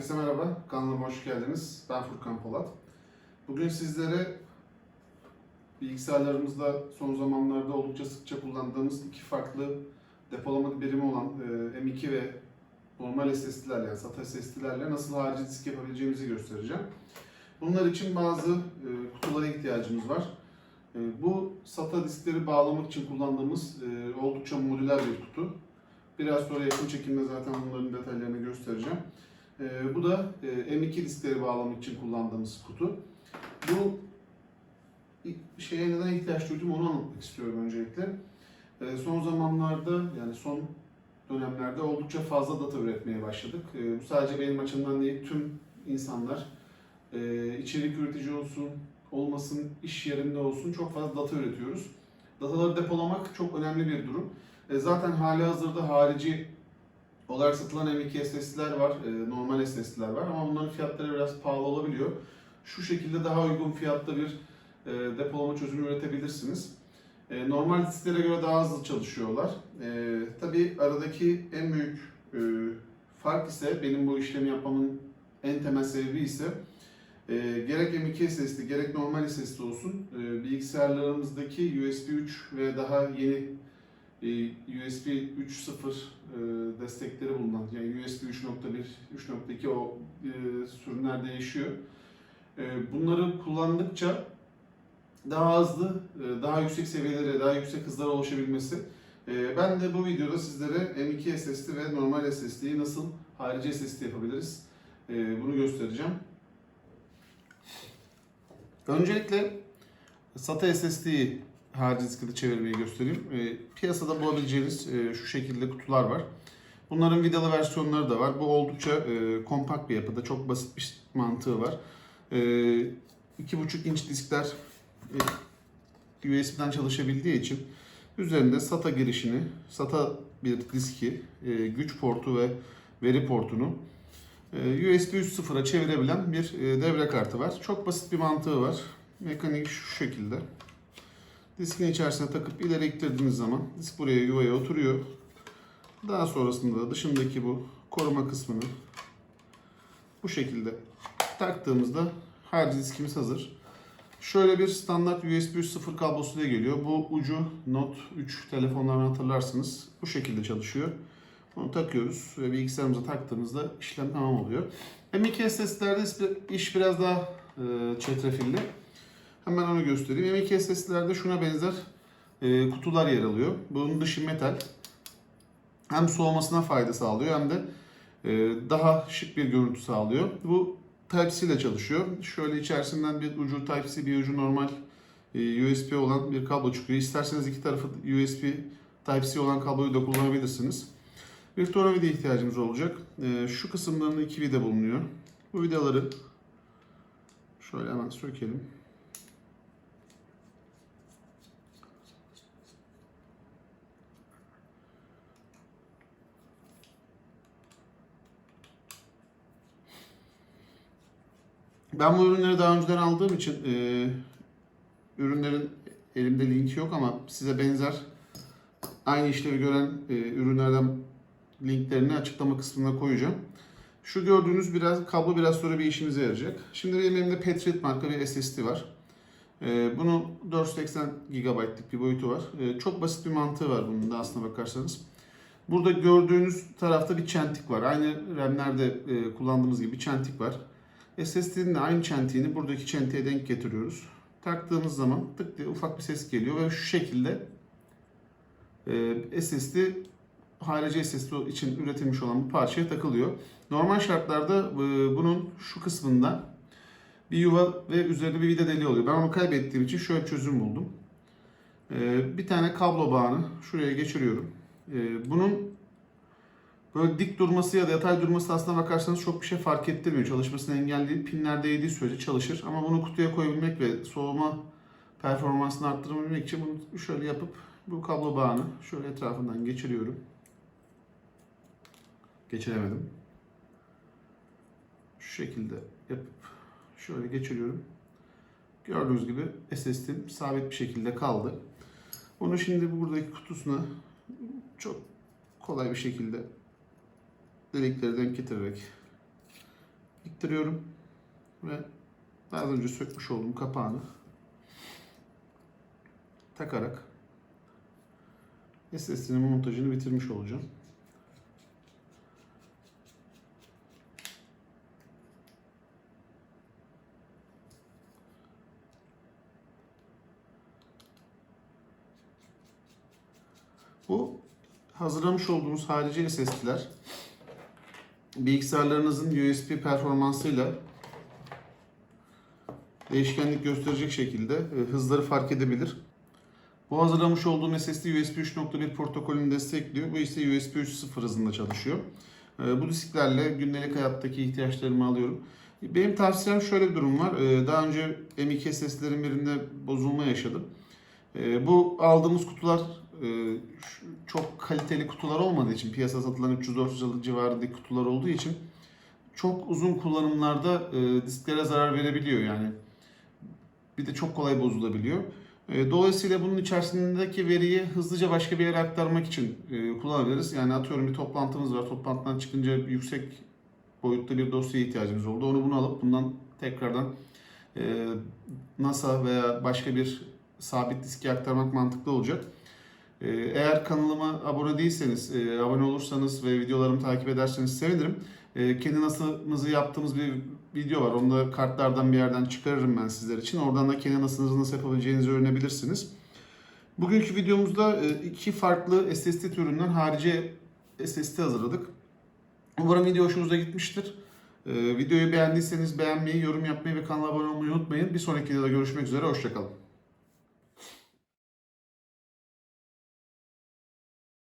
Herkese merhaba, kanalıma hoş geldiniz. Ben Furkan Polat. Bugün sizlere bilgisayarlarımızda son zamanlarda oldukça sıkça kullandığımız iki farklı depolama birimi olan e, M2 ve normal SSD'lerle yani SATA SSD'lerle nasıl harici disk yapabileceğimizi göstereceğim. Bunlar için bazı e, kutulara ihtiyacımız var. E, Bu SATA diskleri bağlamak için kullandığımız oldukça modüler bir kutu. Biraz sonra yakın çekimde zaten bunların detaylarını göstereceğim. Ee, bu da e, M2 diskleri bağlamak için kullandığımız kutu. Bu şeye neden ihtiyaç duydum onu anlatmak istiyorum öncelikle. Ee, son zamanlarda yani son dönemlerde oldukça fazla data üretmeye başladık. Ee, bu sadece benim açımdan değil tüm insanlar e, içerik üretici olsun, olmasın, iş yerinde olsun çok fazla data üretiyoruz. Dataları depolamak çok önemli bir durum. E, zaten hali hazırda harici olarak satılan M2 SSD'ler var, e, normal SSD'ler var ama bunların fiyatları biraz pahalı olabiliyor. Şu şekilde daha uygun fiyatta bir e, depolama çözümü üretebilirsiniz. E, normal disklere göre daha hızlı çalışıyorlar. E, tabii aradaki en büyük fark ise benim bu işlemi yapmamın en temel sebebi ise gerek M2 SSD gerek normal SSD olsun e, bilgisayarlarımızdaki USB 3 ve daha yeni USB 3.0 e, destekleri bulunan yani USB 3.1, 3.2 o e, sürümler değişiyor. E, bunları kullandıkça daha hızlı, e, daha yüksek seviyelere, daha yüksek hızlara ulaşabilmesi. E, ben de bu videoda sizlere M2 SSD ve normal SSD'yi nasıl harici SSD yapabiliriz e, bunu göstereceğim. Öncelikle SATA SSD'yi harici diskete çevirmeyi göstereyim. E, piyasada bulabileceğiniz e, şu şekilde kutular var. Bunların vidalı versiyonları da var. Bu oldukça e, kompakt bir yapıda. Çok basit bir mantığı var. E, 2.5 inç diskler e, USB'den çalışabildiği için üzerinde SATA girişini, SATA bir diski, e, güç portu ve veri portunu e, USB 3.0'a çevirebilen bir e, devre kartı var. Çok basit bir mantığı var. Mekanik şu şekilde. Diskin içerisine takıp ileri ittirdiğiniz zaman disk buraya yuvaya oturuyor. Daha sonrasında da dışındaki bu koruma kısmını bu şekilde taktığımızda harici diskimiz hazır. Şöyle bir standart USB 3.0 kablosuyla geliyor. Bu ucu Note 3 telefonlarını hatırlarsınız. Bu şekilde çalışıyor. Onu takıyoruz ve bilgisayarımıza taktığımızda işlem tamam oluyor. M2 SSD'lerde iş biraz daha e, çetrefilli. Hemen onu göstereyim. M2 SSD'lerde şuna benzer e, kutular yer alıyor. Bunun dışı metal. Hem soğumasına fayda sağlıyor hem de e, daha şık bir görüntü sağlıyor. Bu Type-C ile çalışıyor. Şöyle içerisinden bir ucu Type-C bir ucu normal e, USB olan bir kablo çıkıyor. İsterseniz iki tarafı USB Type-C olan kabloyu da kullanabilirsiniz. Bir tornavida ihtiyacımız olacak. E, şu kısımlarında iki vida bulunuyor. Bu vidaları şöyle hemen sökelim. Ben bu ürünleri daha önceden aldığım için e, ürünlerin elimde linki yok ama size benzer aynı işlevi gören e, ürünlerden linklerini açıklama kısmına koyacağım. Şu gördüğünüz biraz kablo biraz sonra bir işimize yarayacak. Şimdi benim elimde Patriot marka bir SSD var. E, bunun 480 GB'lık bir boyutu var. E, çok basit bir mantığı var bunun da aslına bakarsanız. Burada gördüğünüz tarafta bir çentik var. Aynı RAM'lerde e, kullandığımız gibi bir çentik var. SSD'nin aynı çentiğini buradaki çentiğe denk getiriyoruz. Taktığımız zaman tık diye ufak bir ses geliyor ve şu şekilde e, SSD harici SSD için üretilmiş olan bu parçaya takılıyor. Normal şartlarda e, bunun şu kısmında bir yuva ve üzerinde bir vida deliği oluyor. Ben onu kaybettiğim için şöyle bir çözüm buldum. E, bir tane kablo bağını şuraya geçiriyorum. E, bunun Böyle dik durması ya da yatay durması aslına bakarsanız çok bir şey fark ettirmiyor. Çalışmasını engelleyip pinler değdiği sürece çalışır. Ama bunu kutuya koyabilmek ve soğuma performansını arttırabilmek için bunu şöyle yapıp bu kablo bağını şöyle etrafından geçiriyorum. Geçiremedim. Şu şekilde yapıp şöyle geçiriyorum. Gördüğünüz gibi SSD'm sabit bir şekilde kaldı. Bunu şimdi buradaki kutusuna çok kolay bir şekilde delikleri denk getirerek ittiriyorum ve daha önce sökmüş olduğum kapağını takarak SSD'nin montajını bitirmiş olacağım. Bu hazırlamış olduğumuz harici SSD'ler bilgisayarlarınızın USB performansıyla değişkenlik gösterecek şekilde e, hızları fark edebilir. Bu hazırlamış olduğum SSD USB 3.1 protokolünü destekliyor. Bu ise USB 3.0 hızında çalışıyor. E, Bu disklerle gündelik hayattaki ihtiyaçlarımı alıyorum. Benim tavsiyem şöyle bir durum var. E, Daha önce M2 SSD'lerin birinde bozulma yaşadım. Bu aldığımız kutular çok kaliteli kutular olmadığı için piyasada satılan 300-400 civarındaki kutular olduğu için çok uzun kullanımlarda e, disklere zarar verebiliyor yani. Bir de çok kolay bozulabiliyor. E, Dolayısıyla bunun içerisindeki veriyi hızlıca başka bir yere aktarmak için e, kullanabiliriz. Yani atıyorum bir toplantımız var. Toplantıdan çıkınca yüksek boyutlu bir dosyaya ihtiyacımız oldu. Onu bunu alıp bundan tekrardan e, NASA veya başka bir sabit diske aktarmak mantıklı olacak. E, Eğer kanalıma abone değilseniz, e, abone olursanız ve videolarımı takip ederseniz sevinirim. E, Kendi NASA'mızı yaptığımız bir video var. Onu da kartlardan bir yerden çıkarırım ben sizler için. Oradan da kendi NASA'nızı nasıl yapabileceğinizi öğrenebilirsiniz. Bugünkü videomuzda e, iki farklı SSD türünden harici SSD hazırladık. Umarım video hoşunuza gitmiştir. E, Videoyu beğendiyseniz beğenmeyi, yorum yapmayı ve kanala abone olmayı unutmayın. Bir sonraki videoda görüşmek üzere. Hoşçakalın.